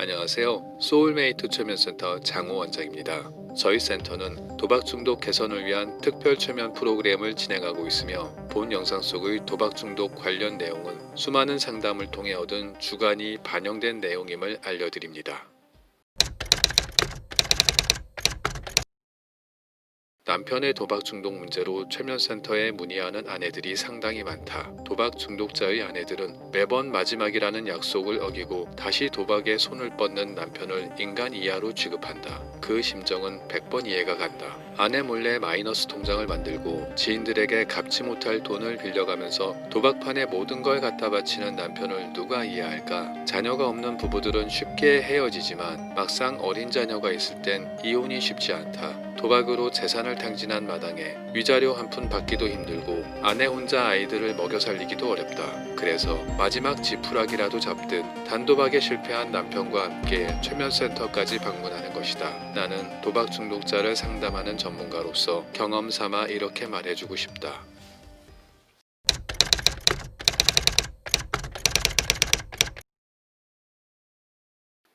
안녕하세요. 소울메이트 최면센터 장호 원장입니다. 저희 센터는 도박 중독 개선을 위한 특별 최면 프로그램을 진행하고 있으며 본 영상 속의 도박 중독 관련 내용은 수많은 상담을 통해 얻은 주관이 반영된 내용임을 알려드립니다. 남편의 도박 중독 문제로 최면센터에 문의하는 아내들이 상당히 많다. 도박 중독자의 아내들은 매번 마지막이라는 약속을 어기고 다시 도박에 손을 뻗는 남편을 인간 이하로 취급한다. 그 심정은 100번 이해가 간다. 아내 몰래 마이너스 통장을 만들고 지인들에게 갚지 못할 돈을 빌려가면서 도박판에 모든 걸 갖다 바치는 남편을 누가 이해할까? 자녀가 없는 부부들은 쉽게 헤어지지만 막상 어린 자녀가 있을 땐 이혼이 쉽지 않다. 도박으로 재산을 탕진한 마당에 위자료 한 푼 받기도 힘들고 아내 혼자 아이들을 먹여 살리기도 어렵다. 그래서 마지막 지푸라기라도 잡듯 단도박에 실패한 남편과 함께 최면센터까지 방문하는 것이다. 나는 도박 중독자를 상담하는 전문가로서 경험 삼아 이렇게 말해주고 싶다.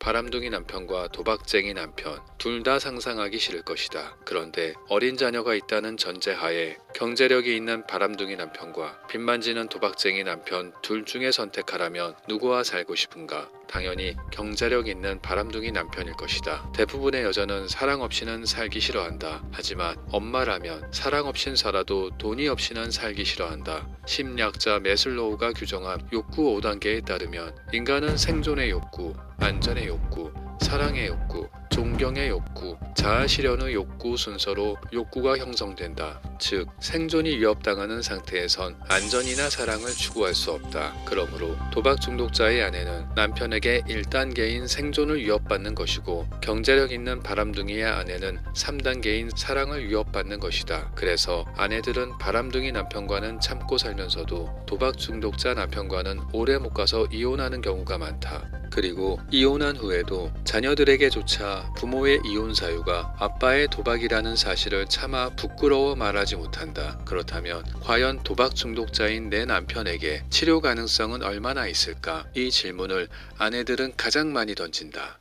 바람둥이 남편과 도박쟁이 남편 둘 다 상상하기 싫을 것이다. 그런데 어린 자녀가 있다는 전제하에 경제력이 있는 바람둥이 남편과 빚만지는 도박쟁이 남편 둘 중에 선택하라면 누구와 살고 싶은가? 당연히 경제력 있는 바람둥이 남편일 것이다. 대부분의 여자는 사랑 없이는 살기 싫어한다. 하지만 엄마라면 사랑 없인 살아도 돈이 없이는 살기 싫어한다. 심리학자 메슬로우가 규정한 욕구 5단계에 따르면 인간은 생존의 욕구, 안전의 욕구, 사랑의 욕구, 존경의 욕구, 자아 실현의 욕구 순서로 욕구가 형성된다. 즉, 생존이 위협당하는 상태에선 안전이나 사랑을 추구할 수 없다. 그러므로 도박 중독자의 아내는 남편에게 1단계인 생존을 위협받는 것이고 경제력 있는 바람둥이의 아내는 3단계인 사랑을 위협받는 것이다. 그래서 아내들은 바람둥이 남편과는 참고 살면서도 도박 중독자 남편과는 오래 못 가서 이혼하는 경우가 많다. 그리고 이혼한 후에도 자녀들에게조차 부모의 이혼 사유가 아빠의 도박이라는 사실을 차마 부끄러워 말하지 못한다. 그렇다면 과연 도박 중독자인 내 남편에게 치료 가능성은 얼마나 있을까? 이 질문을 아내들은 가장 많이 던진다.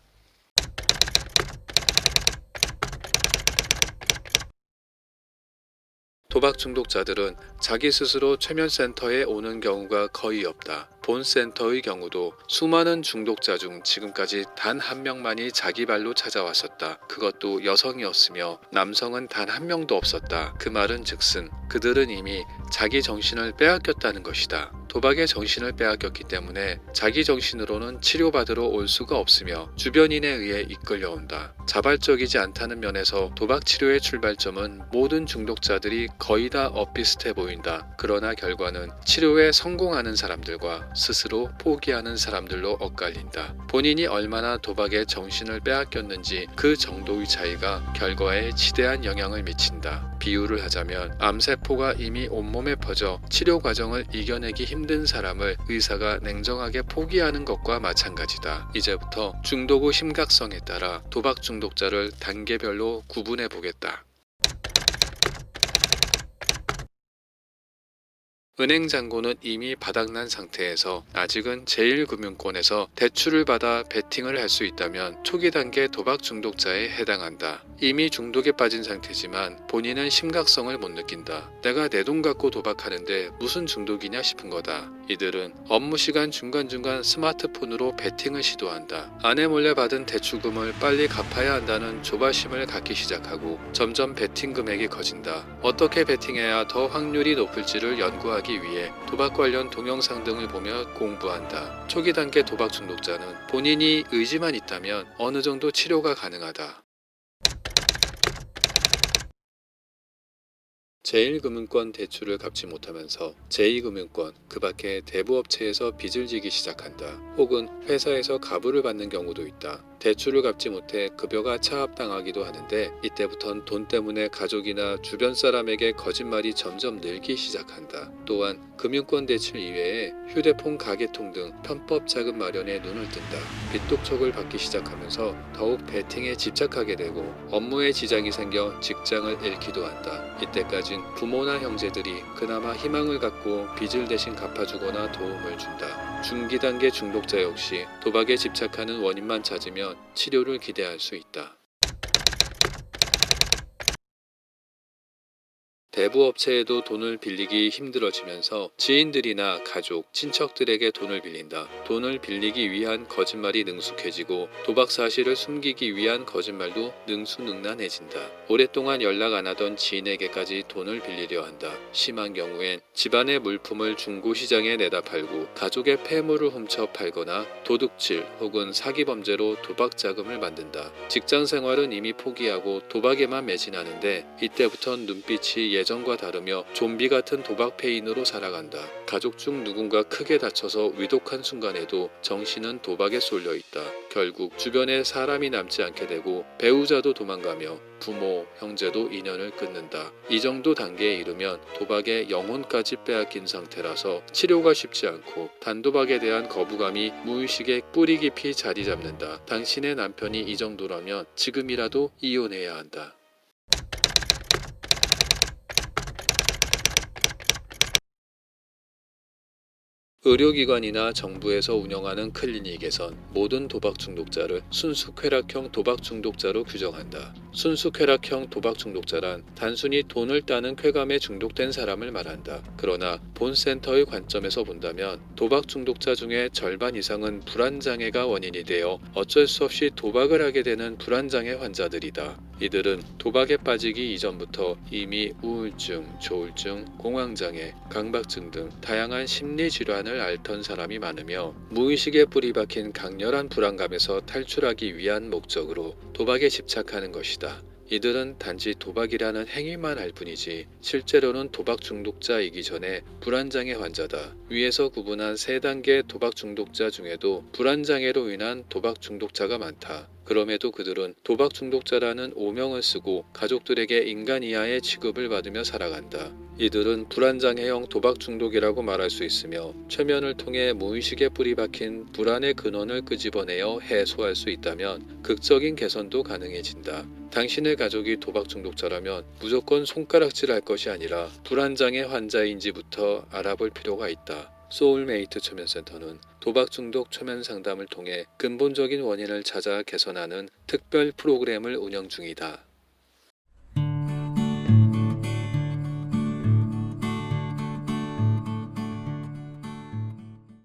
도박 중독자들은 자기 스스로 최면센터에 오는 경우가 거의 없다. 본 센터의 경우도 수많은 중독자 중 지금까지 단 한 명만이 자기 발로 찾아왔었다. 그것도 여성이었으며 남성은 단 한 명도 없었다. 그 말은 즉슨 그들은 이미 자기 정신을 빼앗겼다는 것이다. 도박의 정신을 빼앗겼기 때문에 자기 정신으로는 치료받으러 올 수가 없으며 주변인에 의해 이끌려온다. 자발적이지 않다는 면에서 도박 치료의 출발점은 모든 중독자들이 거의 다 엇비슷해 보인다. 그러나 결과는 치료에 성공하는 사람들과 스스로 포기하는 사람들로 엇갈린다. 본인이 얼마나 도박에 정신을 빼앗겼는지 그 정도의 차이가 결과에 지대한 영향을 미친다. 비유를 하자면 암세포가 이미 온몸에 퍼져 치료 과정을 이겨내기 힘든 사람을 의사가 냉정하게 포기하는 것과 마찬가지다. 이제부터 중독의 심각성에 따라 도박 중독자를 단계별로 구분해 보겠다. 은행 잔고는 이미 바닥난 상태에서 아직은 제1금융권에서 대출을 받아 베팅을 할 수 있다면 초기 단계 도박 중독자에 해당한다. 이미 중독에 빠진 상태지만 본인은 심각성을 못 느낀다. 내가 내 돈 갖고 도박하는데 무슨 중독이냐 싶은 거다. 이들은 업무 시간 중간중간 스마트폰으로 베팅을 시도한다. 아내 몰래 받은 대출금을 빨리 갚아야 한다는 조바심을 갖기 시작하고 점점 베팅 금액이 커진다. 어떻게 베팅해야 더 확률이 높을지를 연구하기 위해 도박 관련 동영상 등을 보며 공부한다. 초기 단계 도박 중독자는 본인이 의지만 있다면 어느 정도 치료가 가능하다. 제1금융권 대출을 갚지 못하면서 제2금융권 그 밖에 대부업체에서 빚을 지기 시작한다. 혹은 회사에서 가부를 받는 경우도 있다. 대출을 갚지 못해 급여가 차압당하기도 하는데 이때부턴 돈 때문에 가족이나 주변 사람에게 거짓말이 점점 늘기 시작한다. 또한 금융권 대출 이외에 휴대폰 가계통 등 편법 자금 마련에 눈을 뜬다. 빚독촉을 받기 시작하면서 더욱 베팅에 집착하게 되고 업무에 지장이 생겨 직장을 잃기도 한다. 이때까진 부모나 형제들이 그나마 희망을 갖고 빚을 대신 갚아주거나 도움을 준다. 중기 단계 중독자 역시 도박에 집착하는 원인만 찾으면 치료를 기대할 수 있다. 대부 업체에도 돈을 빌리기 힘들어지면서 지인들이나 가족, 친척들에게 돈을 빌린다. 돈을 빌리기 위한 거짓말이 능숙해지고 도박 사실을 숨기기 위한 거짓말도 능수능란해진다. 오랫동안 연락 안 하던 지인에게까지 돈을 빌리려 한다. 심한 경우엔 집안의 물품을 중고 시장에 내다 팔고 가족의 폐물을 훔쳐 팔거나 도둑질 혹은 사기 범죄로 도박 자금을 만든다. 직장 생활은 이미 포기하고 도박에만 매진하는데 이때부턴 눈빛이 예 전과 다르며 좀비 같은 도박 페인으로 살아간다. 가족 중 누군가 크게 다쳐서 위독한 순간에도 정신은 도박에 쏠려 있다. 결국 주변에 사람이 남지 않게 되고 배우자도 도망가며 부모, 형제도 인연을 끊는다. 이 정도 단계에 이르면 도박의 영혼까지 빼앗긴 상태라서 치료가 쉽지 않고 단도박에 대한 거부감이 무의식에 뿌리 깊이 자리 잡는다. 당신의 남편이 이 정도라면 지금이라도 이혼해야 한다. 의료기관이나 정부에서 운영하는 클리닉에선 모든 도박 중독자를 순수 쾌락형 도박 중독자로 규정한다. 순수 쾌락형 도박 중독자란 단순히 돈을 따는 쾌감에 중독된 사람을 말한다. 그러나 본 센터의 관점에서 본다면 도박 중독자 중에 절반 이상은 불안장애가 원인이 되어 어쩔 수 없이 도박을 하게 되는 불안장애 환자들이다. 이들은 도박에 빠지기 이전부터 이미 우울증, 조울증, 공황장애, 강박증 등 다양한 심리 질환을 앓던 사람이 많으며 무의식에 뿌리 박힌 강렬한 불안감에서 탈출하기 위한 목적으로 도박에 집착하는 것이다. 이들은 단지 도박이라는 행위만 할 뿐이지 실제로는 도박 중독자이기 전에 불안장애 환자다. 위에서 구분한 세 단계 도박 중독자 중에도 불안장애로 인한 도박 중독자가 많다. 그럼에도 그들은 도박 중독자라는 오명을 쓰고 가족들에게 인간 이하의 취급을 받으며 살아간다. 이들은 불안장애형 도박 중독이라고 말할 수 있으며 최면을 통해 무의식에 뿌리 박힌 불안의 근원을 끄집어내어 해소할 수 있다면 극적인 개선도 가능해진다. 당신의 가족이 도박 중독자라면 무조건 손가락질 할 것이 아니라 불안장애 환자인지부터 알아볼 필요가 있다. 소울메이트 초면센터는 도박 중독 초면 상담을 통해 근본적인 원인을 찾아 개선하는 특별 프로그램을 운영 중이다.